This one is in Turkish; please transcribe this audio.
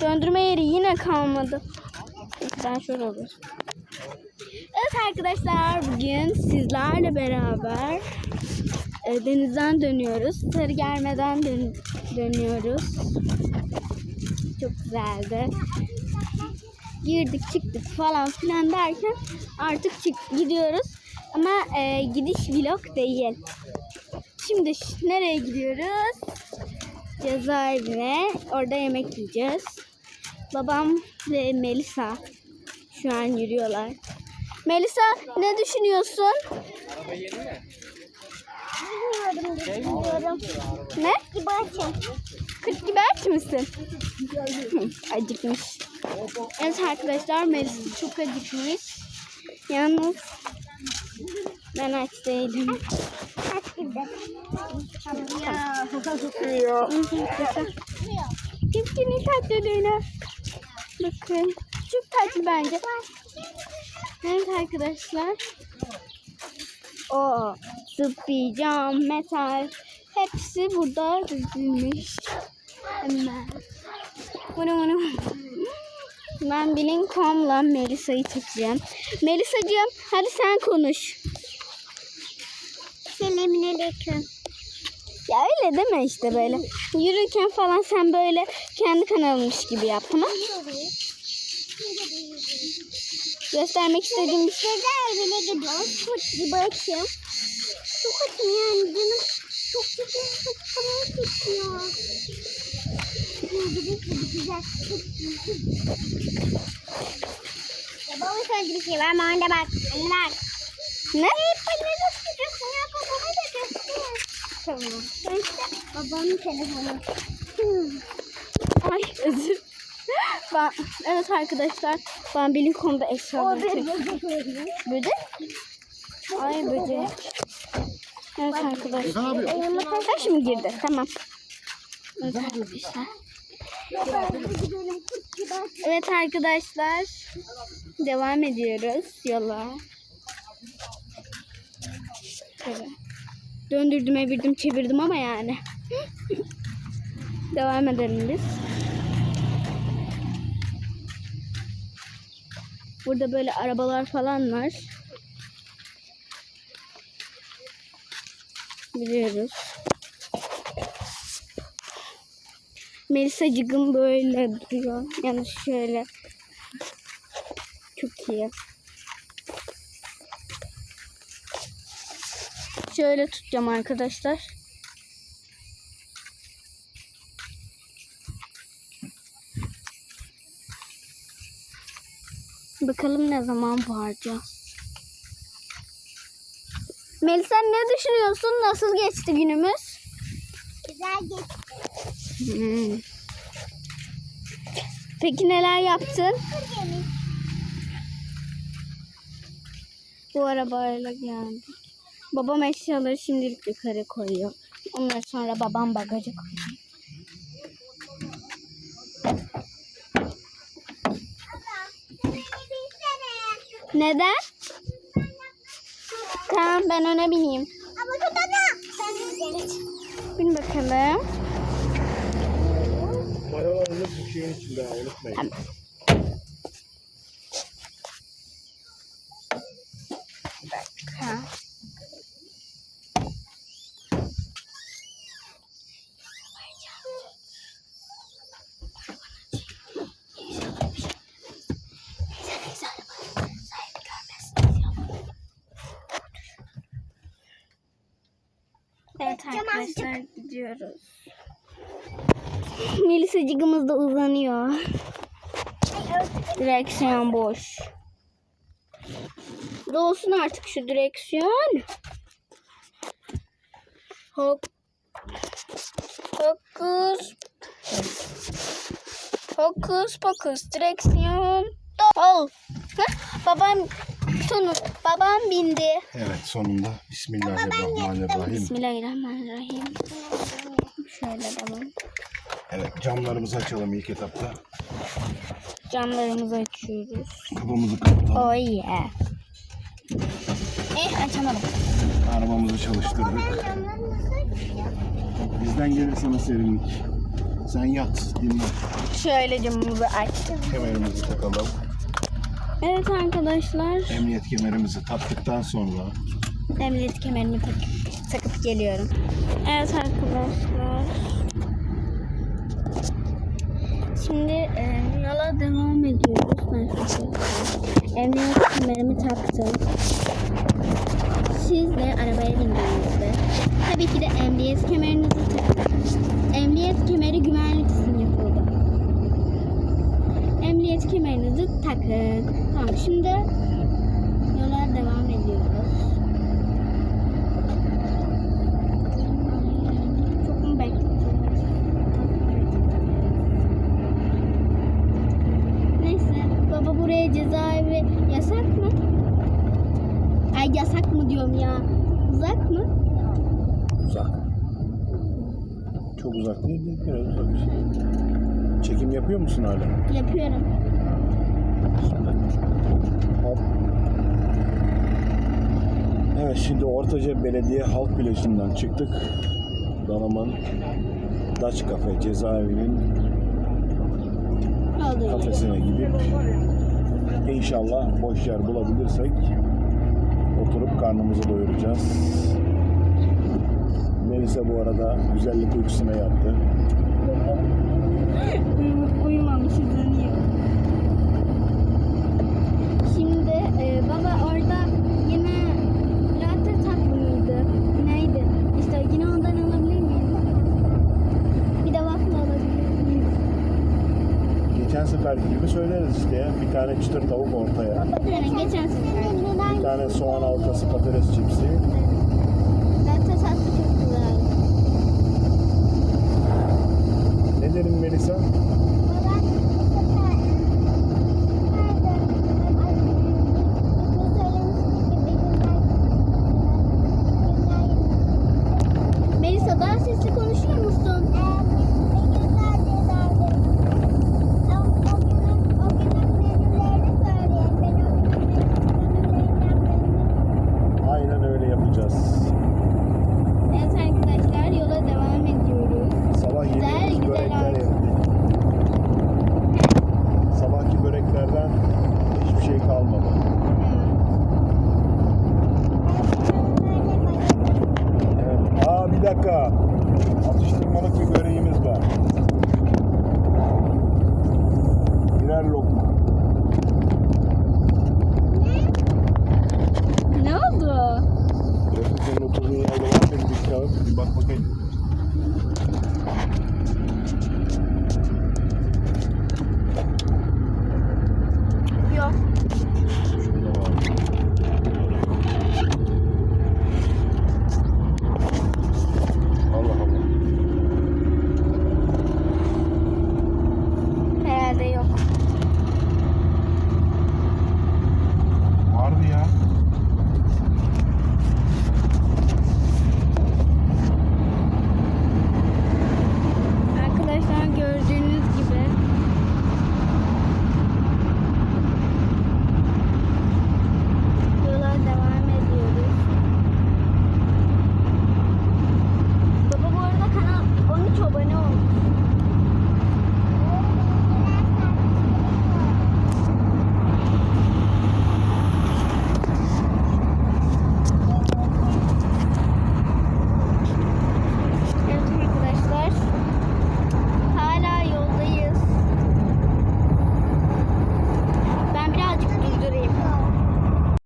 Döndürme yeri yine kalmadı. Ben şöyle olur. Evet arkadaşlar bugün sizlerle beraber e, denizden dönüyoruz. Sarıgerme'den dön- dönüyoruz. Çok güzeldi. Girdik çıktık falan filan derken artık çık gidiyoruz. Ama e, gidiş vlog değil. Şimdi nereye gidiyoruz? Cezaevine. Orada yemek yiyeceğiz. Babam ve Melisa şu an yürüyorlar. Melisa ne düşünüyorsun? Ne? Kibarçım. Kırk kibarçı mısın? Hı, Acıkmış. Evet arkadaşlar Melisa çok acıkmış. Yalnız ben aç değilim. Tipkinin tatlılığına. Bakın. Çok tatlı bence. Evet arkadaşlar. O zıplayacağım metal. Hepsi burada dizilmiş. Hemen. Bunu bunu. Ben Bilinkom'la Melisa'yı çekeceğim. Melisa'cığım hadi sen konuş. Selamünaleyküm. Ya öyle deme işte böyle. Yürürken falan sen böyle kendi kanalmış gibi yap tamam Göstermek istediğim bir şey. Cezaevine gidiyoruz. Çok gibi bakayım. Çok acım yani canım. Çok güzel. Çok falan tutuyor. Güzel, güzel. Çok güzel. Ya baba söyledi bir şey var mı? Anne bak. Anne bak. Ne? Hep işte babamın telefonu. Hmm. Ay özür. Ben, evet arkadaşlar ben Bilinkom'da eşyaları çektim. böcek? Ay böcek. Evet arkadaşlar. Ha şimdi girdi. Tamam. Evet arkadaşlar. Evet arkadaşlar. Devam ediyoruz yola. Şöyle. Döndürdüm, evirdim, çevirdim ama yani. Devam edelim biz. Burada böyle arabalar falan var. Biliyoruz. Melisacık'ın böyle duruyor. Yani şöyle. Çok iyi. Şöyle tutacağım arkadaşlar. Bakalım ne zaman varacağız. Melisa ne düşünüyorsun? Nasıl geçti günümüz? Güzel geçti. Hmm. Peki neler yaptın? Bu arabayla geldik. Babam eşyaları şimdilik yukarı koyuyor. Ondan sonra babam bagaja koyuyor. Neden? Tamam ben öne bineyim. Bin bakalım. Mayalarınız bu şeyin içinde unutmayın. Tamam. Arkadaşlar gidiyoruz. Melisacıkımız da uzanıyor. Direksiyon boş. Dolsun artık şu direksiyon. Hop. Fokus. Fokus fokus. Direksiyon. Dol. Babam sonu. Babam bindi. Evet sonunda Bismillahirrahmanirrahim. Bismillahirrahmanirrahim. Şöyle tamam. Evet camlarımızı açalım ilk etapta. Camlarımızı açıyoruz. Kapımızı kapatalım. Oh yeah. Eh açamadım. Arabamızı çalıştırdık. Bizden gelirse nasıl serinlik. Sen yat, dinle. Şöyle camımızı açtım. Kemerimizi takalım. Evet arkadaşlar. Emniyet kemerimizi taktıktan sonra Emniyet kemerimi tak- takıp geliyorum. Evet arkadaşlar. Şimdi e, yola devam ediyoruz. Ben Emniyet kemerimi taktım. Siz de arabaya bindiğinizde tabii ki de emniyet kemerinizi takın. Emniyet kemeri güvenlik için yapıldı. Emniyet kemerinizi takın. Şimdi yola devam ediyoruz. Çok mu bekleyeceğiz? Neyse baba buraya cezaevi yasak mı? Ay yasak mı diyorum ya. Uzak mı? uzak. Çok uzak değil, değil biraz uzak şey. Çekim yapıyor musun hala? Yapıyorum. Hop. Evet şimdi Ortaca Belediye Halk Plajı'ndan çıktık. Dalaman Dutch Cafe cezaevinin kafesine gidip inşallah boş yer bulabilirsek oturup karnımızı doyuracağız. Melisa bu arada güzellik uykusuna yattı. Uyum- Uyumamışız uyuyor. Şimdi e, baba orada yine latte tatlı mıydı? Neydi? İşte yine ondan alabilir miyiz? Bir de waffle alabilir miyiz? Seferki gibi söyleriz işte ya. Bir tane çıtır tavuk ortaya. Yani geçen sefer. Bir tane soğan halkası patates cipsi. Çok güzel. Ne dedim? Melisa var. Atıştırmalık bir böreğimiz var. Birer lokma. Ne? Ne oldu? Burası senin yerde var mı bir kağıt? Bir bak bakayım.